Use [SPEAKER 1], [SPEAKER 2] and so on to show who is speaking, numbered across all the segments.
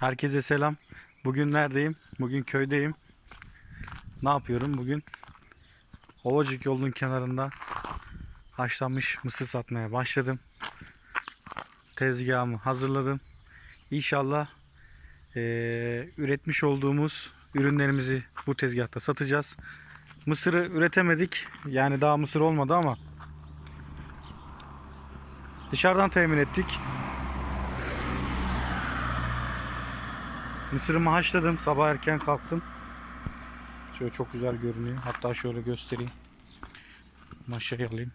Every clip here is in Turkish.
[SPEAKER 1] Herkese selam. Bugün neredeyim? Bugün köydeyim. Ne yapıyorum bugün? Ovacık yolunun kenarında haşlanmış mısır satmaya başladım. Tezgahımı hazırladım. İnşallah eee, üretmiş olduğumuz ürünlerimizi bu tezgahta satacağız. Mısırı üretemedik. Yani daha mısır olmadı ama dışarıdan temin ettik. Mısırımı haşladım. Sabah erken kalktım. Şöyle çok güzel görünüyor. Hatta şöyle göstereyim. Maşayı alayım.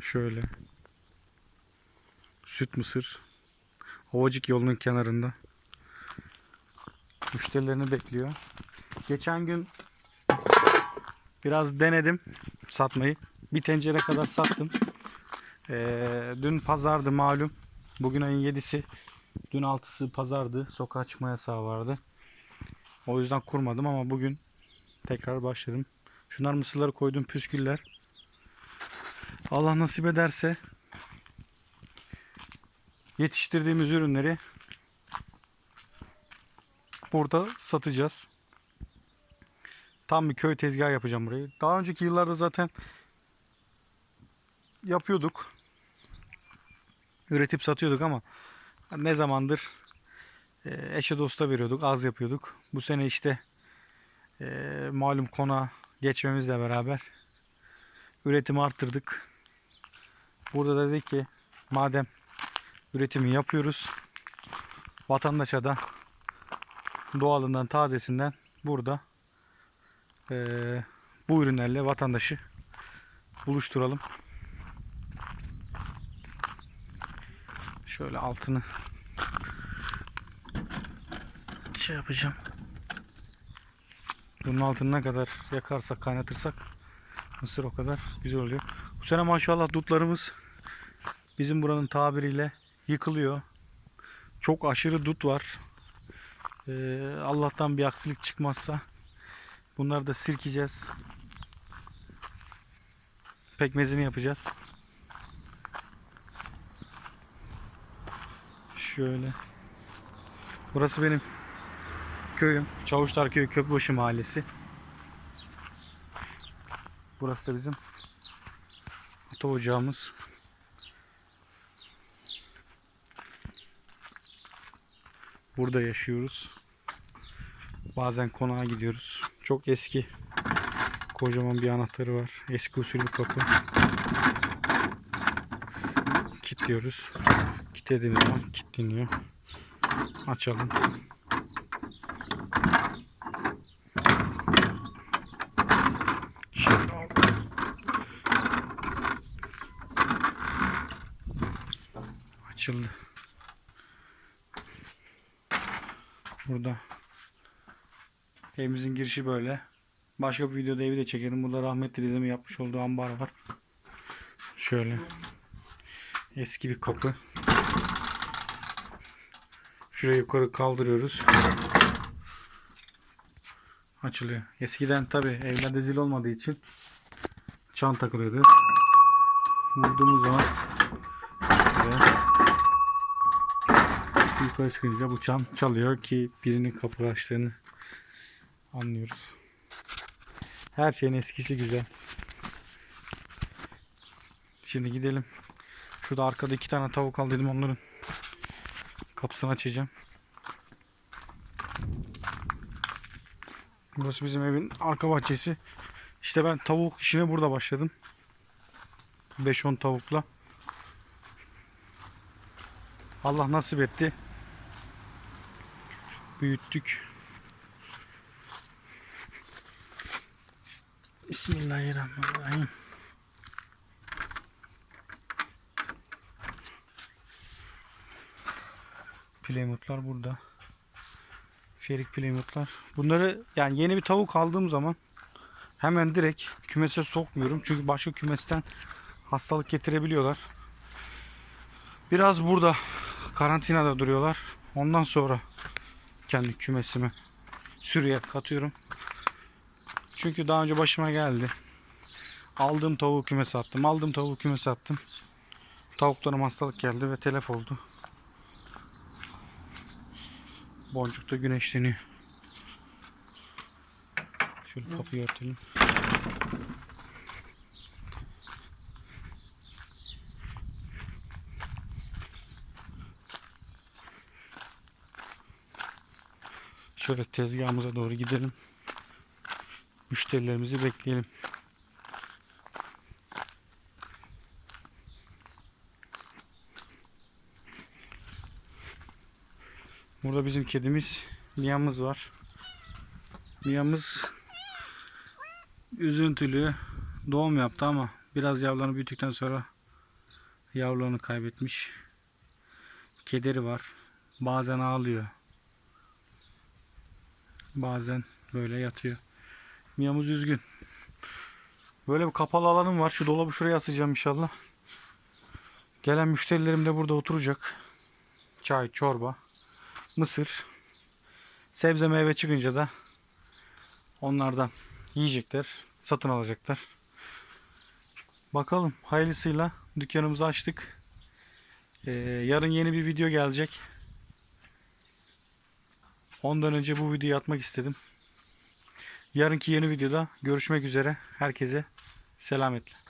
[SPEAKER 1] Şöyle. Süt mısır. Ovacık yolunun kenarında. Müşterilerini bekliyor. Geçen gün biraz denedim satmayı. Bir tencere kadar sattım. Ee, dün pazardı malum. Bugün ayın 7'si. Dün 6'sı pazardı. Sokağa çıkma yasağı vardı. O yüzden kurmadım ama bugün tekrar başladım. Şunlar mısırları koydum püsküller. Allah nasip ederse yetiştirdiğimiz ürünleri burada satacağız. Tam bir köy tezgahı yapacağım burayı. Daha önceki yıllarda zaten yapıyorduk. Üretip satıyorduk ama ne zamandır e, eşe dosta veriyorduk, az yapıyorduk. Bu sene işte e, malum kona geçmemizle beraber üretimi arttırdık. Burada da dedik ki madem üretimi yapıyoruz vatandaşa da doğalından tazesinden burada e, bu ürünlerle vatandaşı buluşturalım. Şöyle altını şey yapacağım. Bunun altını ne kadar yakarsak kaynatırsak mısır o kadar güzel oluyor. Bu sene maşallah dutlarımız bizim buranın tabiriyle yıkılıyor. Çok aşırı dut var. Ee, Allah'tan bir aksilik çıkmazsa bunları da sirkeceğiz. Pekmezini yapacağız. Şöyle. Burası benim köyüm. Çavuşlar Köyü Köprübaşı Mahallesi. Burası da bizim ata ocağımız. Burada yaşıyoruz. Bazen konağa gidiyoruz. Çok eski. Kocaman bir anahtarı var. Eski usul bir kapı. Kilitliyoruz. Kilitlediğimiz zaman kilitleniyor. Açalım. Açıldı. Burada evimizin girişi böyle. Başka bir videoda evi de çekelim. Burada rahmetli dedemin yapmış olduğu ambar var. Şöyle. Eski bir kapı. Şurayı yukarı kaldırıyoruz. Açılıyor. Eskiden tabi evlerde zil olmadığı için çan takılıyordu. Vurduğumuz zaman yukarı çıkınca bu çan çalıyor ki birinin kapı açtığını anlıyoruz. Her şeyin eskisi güzel. Şimdi gidelim. Şurada arkada iki tane tavuk al dedim onların kapısını açacağım. Burası bizim evin arka bahçesi. İşte ben tavuk işine burada başladım. 5-10 tavukla. Allah nasip etti. Büyüttük. Bismillahirrahmanirrahim. Playmutlar burada. Ferik Playmutlar. Bunları yani yeni bir tavuk aldığım zaman hemen direkt kümese sokmuyorum. Çünkü başka kümesten hastalık getirebiliyorlar. Biraz burada karantinada duruyorlar. Ondan sonra kendi kümesime sürüye katıyorum. Çünkü daha önce başıma geldi. Aldığım tavuğu küme sattım. Aldığım tavuğu küme sattım. Tavuklarım hastalık geldi ve telef oldu. Boncuk da güneşleniyor. Şöyle kapıyı örtelim. Şöyle tezgahımıza doğru gidelim. Müşterilerimizi bekleyelim. Burada bizim kedimiz Mia'mız var. Mia'mız üzüntülü doğum yaptı ama biraz yavrularını büyüttükten sonra yavrularını kaybetmiş. Kederi var. Bazen ağlıyor. Bazen böyle yatıyor. Mia'mız üzgün. Böyle bir kapalı alanım var. Şu dolabı şuraya asacağım inşallah. Gelen müşterilerim de burada oturacak. Çay, çorba, mısır, sebze meyve çıkınca da onlardan yiyecekler, satın alacaklar. Bakalım hayırlısıyla dükkanımızı açtık. Ee, yarın yeni bir video gelecek. Ondan önce bu videoyu atmak istedim. Yarınki yeni videoda görüşmek üzere. Herkese selametle.